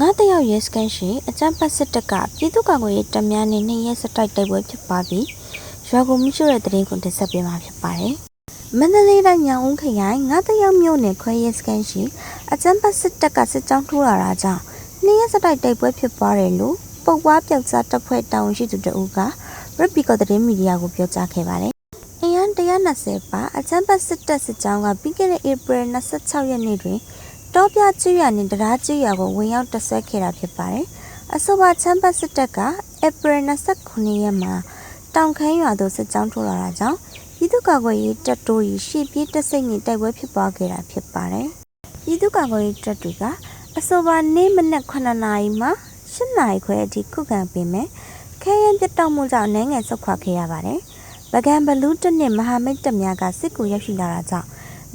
ငါးတယောက်ရဲစကန်ရှိ အကြမ်းဖက်စစ်တပ်က ပြည်သူ့ကာကွယ်ရေးတပ်များနဲ့ နှစ်ရက်စတိုက် တိုက်ပွဲဖြစ်ပွားပြီး ရွာကိုမိရှို့တဲ့တရင်ကို တင်ဆက်ပေးမှာဖြစ်ပါတယ်။မန္တလေးတိုင်း ညောင်ဦးခရိုင်ငါးတယောက်မြို့နယ် ခွဲရဲစကန်ရှိ အကြမ်းဖက်စစ်တပ်က စစ်ကြောင်းထိုးလာတာကြောင့် နှစ်ရက်စတိုက် တိုက်ပွဲဖြစ်ပွားတယ်လို့ ပုတ်ပွားပြောက်ကြားတပ်ဖွဲ့ တာဝန်ရှိသူတအူးကရပီကောသတင်းမီဒီယာကို ပြောကြားခဲ့ပါတယ်။အင်အား120ပါ အကြမ်းဖက်စစ်တပ်စစ်ကြောင်းက ပြီးခဲ့တဲ့ ဧပြီ26ရက်နေ့တွင် တောပြကျွရနဲ့တရားကျွရကိုဝင်ရောက်တဆွဲခဲ့တာဖြစ်ပါတယ်။အဆိုပါချမ်းပတ်စစ်တပ်ကဧပြီ29ရက်မှာတောင်ခမ်းရွာသို့စစ်ကြောင်းထိုးလာတာကြောင့်ပြည်သူ့ကာကွယ်ရေးတပ်တို့၏ရှေ့ပြေးတဆိတ်နဲ့တိုက်ပွဲဖြစ်ပွားခဲ့တာဖြစ်ပါတယ်။ပြည်သူ့ကာကွယ်ရေးတပ်တွေကအဆိုပါနေ့မနက်9နာရီမှ10နာရီခွဲအထိခုခံပေးမယ်။ခဲရင်ပြတ်တောက်မှုကြောင့်နိုင်ငံဆုတ်ခွာခဲ့ရပါတယ်။ဗကံဘလူးတနစ်မဟာမိတ်တပ်များကစစ်ကူရောက်ရှိလာတာကြောင့်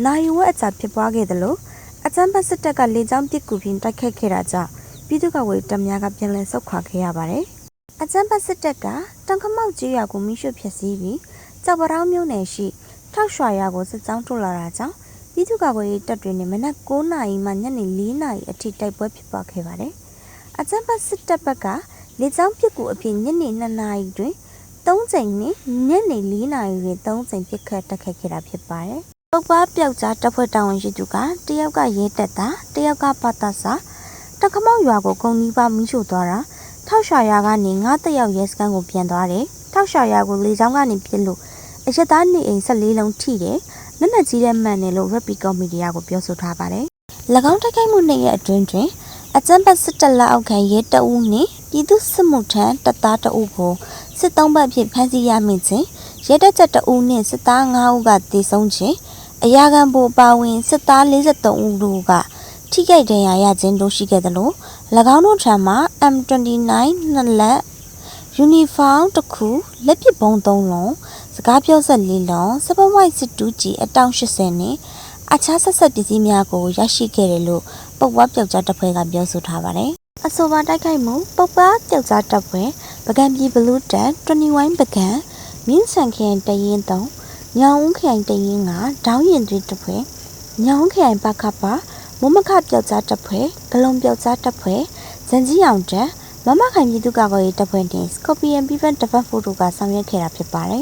နိုင်ဝက်အကြဖြစ်ပွားခဲ့သလို အကြမ်းဖက်စစ်တပ်ကလေကြောင်းပစ်ကူဖြင့်တိုက်ခတ်ခဲ့တာကြောင့်ပြည်သူ့ကာကွယ်ရေးတပ်များကပြန်လည်ဆုတ်ခွာခဲ့ရပါတယ်။အကြမ်းဖက်စစ်တပ်ကတန်ခမောက်ကြီးရွာကိုမိရှုဖျက်ဆီးပြီးကြောက်ပတောင်းမြို့နယ်ရှိထောက်ရွှာရွာကိုစစ်ကြောင်းထုတ်လာတာကြောင့်ပြည်သူ့ကာကွယ်ရေးတပ်တွေနဲ့မနက်9နာရီမှညနေ4နာရီအထိတိုက်ပွဲဖြစ်ပွားခဲ့ပါတယ်။အကြမ်းဖက်စစ်တပ်ဘက်ကလေကြောင်းပစ်ကူအဖြစ်ညနေ2နာရီတွင်3ချိန်နဲ့ညနေ4နာရီတွင်3ချိန်ပစ်ခတ်တိုက်ခတ်ခဲ့တာဖြစ်ပါတယ်။ ပုတ်ပွားပြောက်ကြားတပ်ဖွဲ့တာဝန်ရှိသူကတယောက်ကရဲတက်တာတယောက်ကပတ်သက်စာတခမောက်ရွာကိုဂုံနီးပါမိရှို့သွားတာထောက်ရွှာရွာကနေငါးတယောက်ရဲစခန်းကိုပြန်သွားတယ်ထောက်ရွှာရွာကိုလေကြောင်းကနေပြစ်လို့အရက်သားနေအိမ်14လုံးထိတယ်လက်နက်ကြီးတဲ့မှန်တယ်လို့ Rapid Media ကိုပြောဆိုထားပါတယ်၎င်းတိုက်ခိုက်မှုနှစ်ရက်အတွင်းတွင်အကြမ်းဖက်စစ်တပ်လက်အောက်ခံရဲတပ်ဦးနှင့်ပြည်သူ့စစ်မှုထမ်းတပ်သားတအုပ်ကိုစစ်သုံးဘက်ဖြင့်ဖမ်းဆီးရမိခြင်းရဲတပ်ချက်တအုပ်နှင့်စစ်သား9ဦးကတေဆုံးခြင်း အရာခံဘူပါဝင်စစ်သား43ဦးတို့ကထိခိုက်ဒဏ်ရာရခြင်းတို့ရှိခဲ့သလို၎င်းတို့ထံမှ M29 နှစ်လက်ယူနီဖောင်းတစ်ခုလက်ပစ်ဗုံး3လုံးစကားပြောဆက်4လုံးစပဝိုက်စစ်တူးကြီးအတောင်80နဲ့အခြားဆက်ဆက်ပစ္စည်းများကိုရရှိခဲ့တယ်လို့ပုတ်ပွားပြောက်ကြားတပ်ဖွဲ့ကပြောဆိုထားပါတယ်အဆိုပါတိုက်ခိုက်မှုပုတ်ပွားပြောက်ကြားတပ်ဖွဲ့ပကံပြည်ဘလူးတန်21ပကံမြင်းဆန်ခရင်တရင်3 ညောင်ဦးခရိုင်တရင်ကဒေါင်းရင်တွေတစ်ဖွဲ့ညောင်ဦးခရိုင်ပခပမမခပျောက်ကြားတစ်ဖွဲ့ဂလုံပျောက်ကြားတစ်ဖွဲ့ဇန်ကြီးအောင်တက်မမခိုင်ပြည်သူ့ကာကွယ်ရေးတပ်ဖွဲ့နှင့် Scorpion Bevan Defense Photo ကဆောင်ရွက်ခဲ့တာဖြစ်ပါတယ်